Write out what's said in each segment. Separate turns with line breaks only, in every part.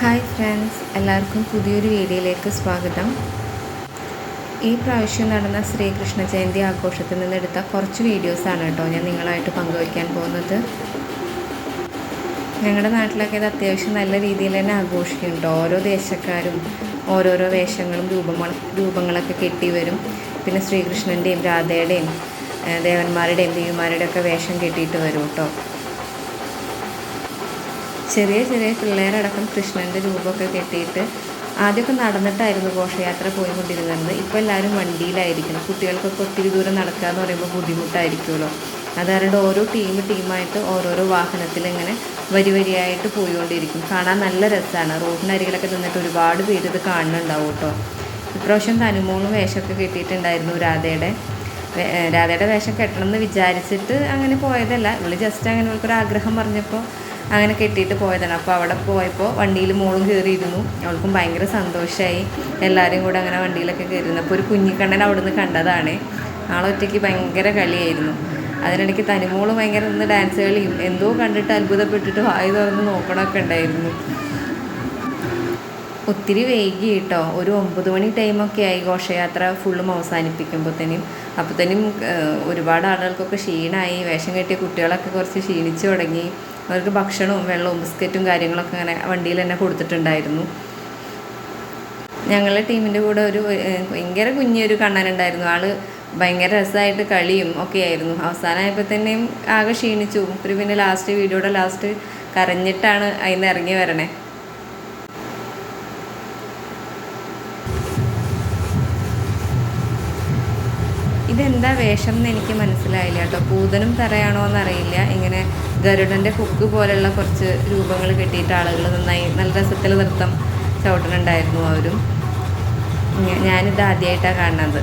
Hi friends എല്ലാവർക്കും പുതിയൊരു വീഡിയോയിലേക്ക് സ്വാഗതം. ഈ പ്രാവശ്യം നടന്ന ശ്രീകൃഷ്ണ ജയന്തി ആഘോഷത്തിൽ നിന്നെടുത്ത കുറച്ച് വീഡിയോസാണ് കേട്ടോ ഞാൻ നിങ്ങളായിട്ട് പങ്കുവയ്ക്കാൻ പോകുന്നത്. ഞങ്ങളുടെ നാട്ടിലൊക്കെ ഇത് അത്യാവശ്യം നല്ല രീതിയിൽ തന്നെ ആഘോഷിക്കുന്നുണ്ട്. ഓരോ ദേശക്കാരും ഓരോരോ വേഷങ്ങളും രൂപങ്ങൾ രൂപങ്ങളൊക്കെ കെട്ടി വരും. പിന്നെ ശ്രീകൃഷ്ണന്റെയും രാധയുടെയും ദേവന്മാരുടെയും ദേവിമാരുടെയും ഒക്കെ വേഷം കെട്ടിയിട്ട് വരും കേട്ടോ. ചെറിയ ചെറിയ പിള്ളേരടക്കം കൃഷ്ണന്റെ രൂപമൊക്കെ കെട്ടിയിട്ട് ആദ്യമൊക്കെ നടന്നിട്ടായിരുന്നു ഘോഷയാത്ര പോയിക്കൊണ്ടിരുന്നത്. ഇപ്പോൾ എല്ലാവരും വണ്ടിയിലായിരിക്കണം. കുട്ടികൾക്കൊക്കെ ഒത്തിരി ദൂരം നടക്കുക എന്ന് പറയുമ്പോൾ ബുദ്ധിമുട്ടായിരിക്കുമല്ലോ. അത് ഓരോ ടീം ടീമായിട്ട് ഓരോരോ വാഹനത്തിൽ ഇങ്ങനെ വരി വരിയായിട്ട് പോയിക്കൊണ്ടിരിക്കും. കാണാൻ നല്ല രസമാണ് റോഡിനരികിലൊക്കെ നിന്നിട്ട് ഒരുപാട് പേര് ഇത് കാണുന്നുണ്ടാവും കേട്ടോ ഇപ്രാവശ്യം തനുമോളും വേഷമൊക്കെ കിട്ടിയിട്ടുണ്ടായിരുന്നു രാധയുടെ. രാധയുടെ വേഷം കെട്ടണം എന്ന് വിചാരിച്ചിട്ട് അങ്ങനെ പോയതല്ല. ഇവൾ ജസ്റ്റ് അങ്ങനെ ഇവൾക്കൊരു ആഗ്രഹം പറഞ്ഞപ്പോൾ അങ്ങനെ കെട്ടിയിട്ട് പോയതാണ്. അപ്പോൾ അവിടെ പോയപ്പോൾ വണ്ടിയിൽ മോളും കയറിയിരുന്നു അവൾക്കും ഭയങ്കര സന്തോഷമായി എല്ലാവരും കൂടെ അങ്ങനെ വണ്ടിയിലൊക്കെ കയറിയിരുന്നു അപ്പോൾ ഒരു കുഞ്ഞിക്കണ്ണൻ അവിടെ നിന്ന് കണ്ടതാണ്. ആളൊറ്റയ്ക്ക് ഭയങ്കര കളിയായിരുന്നു. അതിനിടയ്ക്ക് തനിമോൾ ഭയങ്കര നിന്ന് ഡാൻസ് കളിയും എന്തോ കണ്ടിട്ട് അത്ഭുതപ്പെട്ടിട്ട് വായി തുറന്ന് നോക്കണമൊക്കെ ഉണ്ടായിരുന്നു. ഒത്തിരി വൈകി കേട്ടോ ഒരു ഒമ്പത് മണി ടൈമൊക്കെ ആയി ഘോഷയാത്ര ഫുള്ളും അവസാനിപ്പിക്കുമ്പോഴത്തേനും അപ്പോഴത്തേനും ഒരുപാട് ആളുകൾക്കൊക്കെ ക്ഷീണമായി വേഷം കെട്ടിയ കുട്ടികളൊക്കെ കുറച്ച് ക്ഷീണിച്ചു തുടങ്ങി. അവർക്ക് ഭക്ഷണവും വെള്ളവും ബിസ്ക്കറ്റും കാര്യങ്ങളൊക്കെ അങ്ങനെ വണ്ടിയിൽ തന്നെ കൊടുത്തിട്ടുണ്ടായിരുന്നു. ഞങ്ങളുടെ ടീമിന്റെ കൂടെ ഒരു ഭയങ്കര കുഞ്ഞൊരു കണ്ണനുണ്ടായിരുന്നു. ആൾ ഭയങ്കര രസമായിട്ട് കളിയും ഒക്കെ ആയിരുന്നു. അവസാനമായപ്പോൾ തന്നെയും ആകെ ക്ഷീണിച്ചു. ഒരു പിന്നെ ലാസ്റ്റ് വീഡിയോയുടെ ലാസ്റ്റ് കരഞ്ഞിട്ടാണ് അതിൽ നിന്ന് ഇറങ്ങി വരണേ. ഇതെന്താ വേഷം എന്ന് എനിക്ക് മനസ്സിലായില്ല കേട്ടോ. പൂതനും തറയാണോ എന്നറിയില്ല. ഇങ്ങനെ ഗരുഡന്റെ കുക്ക് പോലെയുള്ള കുറച്ച് രൂപങ്ങൾ കിട്ടിയിട്ട് ആളുകൾ നന്നായി നല്ല രസത്തിൽ നൃത്തം ചവിട്ടുന്നുണ്ടായിരുന്നു അവരും. ഞാനിത് ആദ്യമായിട്ടാണ് കാണുന്നത്.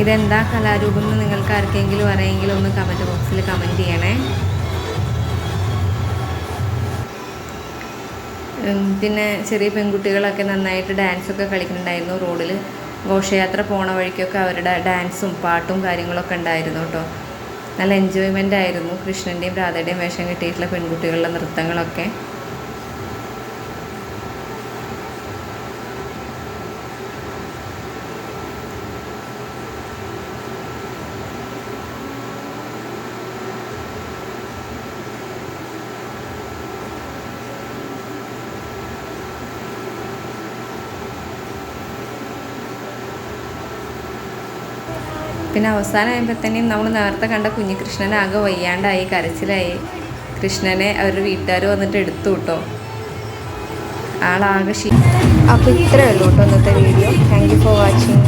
ഇതെന്താ കലാരൂപം എന്ന് നിങ്ങൾക്ക് ആർക്കെങ്കിലും അറിയെങ്കിലും ഒന്ന് കമന്റ് ബോക്സിൽ കമന്റ് ചെയ്യണേ. പിന്നെ ചെറിയ പെൺകുട്ടികളൊക്കെ നന്നായിട്ട് ഡാൻസൊക്കെ കളിക്കുന്നുണ്ടായിരുന്നു റോഡിൽ ഘോഷയാത്ര പോണ വഴിക്കൊക്കെ അവരുടെ ഡാൻസും പാട്ടും കാര്യങ്ങളൊക്കെ ഉണ്ടായിരുന്നു കേട്ടോ. നല്ല എൻജോയ്മെന്റ് ആയിരുന്നു കൃഷ്ണന്റെയും രാധയുടെയും വേഷം കിട്ടിയിട്ടുള്ള പെൺകുട്ടികളുടെ നൃത്തങ്ങളൊക്കെ. പിന്നെ അവസാനമായപ്പോഴത്തേനും നമ്മൾ നേരത്തെ കണ്ട കുഞ്ഞികൃഷ്ണനെ ആകെ വയ്യാണ്ടായി കരച്ചിലായി. കൃഷ്ണനെ അവരുടെ വീട്ടുകാർ വന്നിട്ട് എടുത്തു കേട്ടോ. ആളാകെ ക്ഷീ അപ്പോൾ ഇത്രയേ ഉള്ളൂ കേട്ടോ ഇന്നത്തെ video thank you for watching